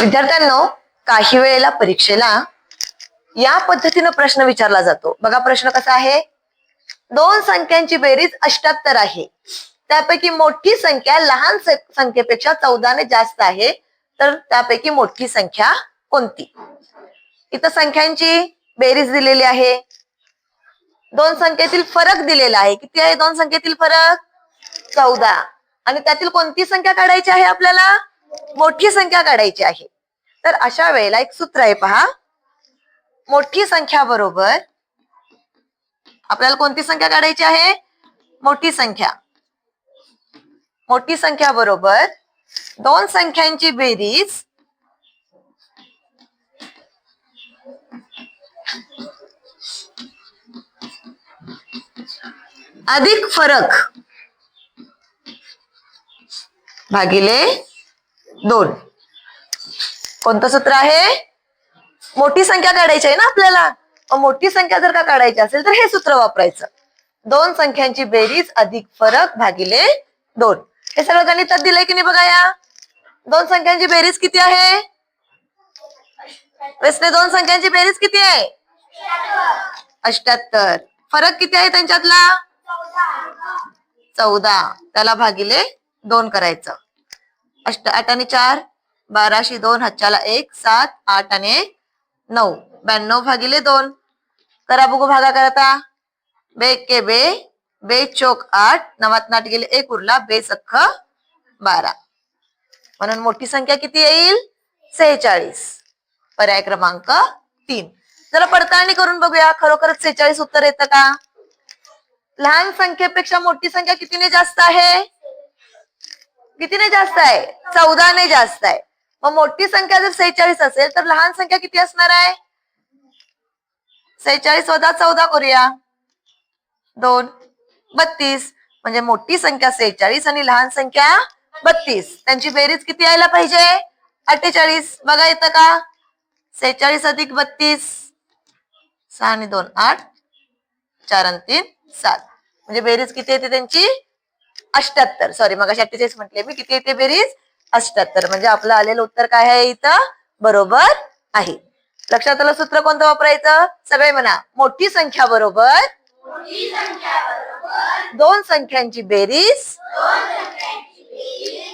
विद्यार्थ्यांनो काही वेळेला परीक्षेला या पद्धतीनं प्रश्न विचारला जातो. बघा प्रश्न कसा आहे? दोन संख्यांची बेरीज अष्ट्याहत्तर आहे. त्यापैकी मोठी संख्या लहान संख्येपेक्षा चौदाने जास्त आहे. तर त्यापैकी मोठी संख्या कोणती? इथं संख्यांची बेरीज दिलेली आहे. दोन संख्येतील फरक दिलेला आहे. किती आहे दोन संख्येतील फरक? चौदा. आणि त्यातील कोणती संख्या काढायची आहे आपल्याला? मोठी संख्या काढायची आहे. तर अशा वेळेला एक सूत्र आहे पहा. मोठी संख्या बरोबर. आपल्याला कोणती संख्या काढायची आहे? मोठी संख्या. मोठी संख्या बरोबर. दोन संख्यांची बेरीज. अधिक फरक. भागिले दोन. कोणतं सूत्र आहे? मोठी संख्या काढायची आहे ना आपल्याला? मोठी संख्या जर का काढायची असेल तर हे सूत्र वापरायचं. दोन संख्यांची बेरीज अधिक फरक भागिले दोन. हे सगळं गणितात दिलंय की नाही बघा या? दोन संख्यांची बेरीज किती आहे? वेसने दोन संख्यांची बेरीज किती आहे? अष्ट्याहत्तर फरक किती आहे त्यांच्यातला? चौदा. त्याला भागिले दोन करायचं. अष्ट आठ आणि चार? बाराशे दोन हच्चाला एक सात आठ आणि एक नऊ. ब्याण्णव भागिले दोन. करा बघू भागा करता बे के बे. बे चोक आठ. नवात नाट गेले एक उरला. बे सख्ख बारा. म्हणून मोठी संख्या किती येईल? सेहेचाळीस. पर्याय क्रमांक तीन. जरा पडताळणी करून बघूया. खरोखरच सेहेचाळीस उत्तर येतं का? लहान संख्येपेक्षा मोठी संख्या कितीने जास्त आहे? कितीने जास्त आहे? चौदाने जास्त आहे. मग मोठी संख्या जर सेहेचाळीस असेल तर लहान संख्या किती असणार आहे? सेहेचाळीस वजा चौदा करूया. दोन बत्तीस. म्हणजे मोठी संख्या सेहेचाळीस आणि लहान संख्या बत्तीस. त्यांची बेरीज किती यायला पाहिजे? अठ्ठेचाळीस. बघा येतं का? सेहेचाळीस अधिक बत्तीस. सहा आणि दोन आठ. चार आणि तीन सात. म्हणजे बेरीज किती येते त्यांची? अष्ट्याहत्तर सॉरी मग अठ्ठेचाळीस म्हटले मी. किती येते बेरीज? अष्ट्याहत्तर म्हणजे आपलं आलेलं उत्तर काय आहे इथं? बरोबर आहे. लक्षात आलं सूत्र कोणतं वापरायचं? सगळे म्हणा. मोठी संख्या बरोबर? दोन संख्यांची बेरीज.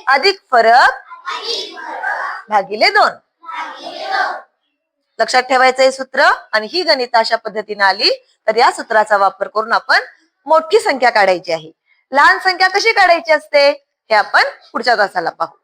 अधिक फरक. भागिले दोन. लक्षात ठेवायचं हे सूत्र? आणि ही गणित अशा पद्धतीने आली. तर या सूत्राचा वापर करून आपण मोठी संख्या काढायची आहे. लहान संख्या कशी काढायची असते? हे आपण पुढच्या तासाला पाहू.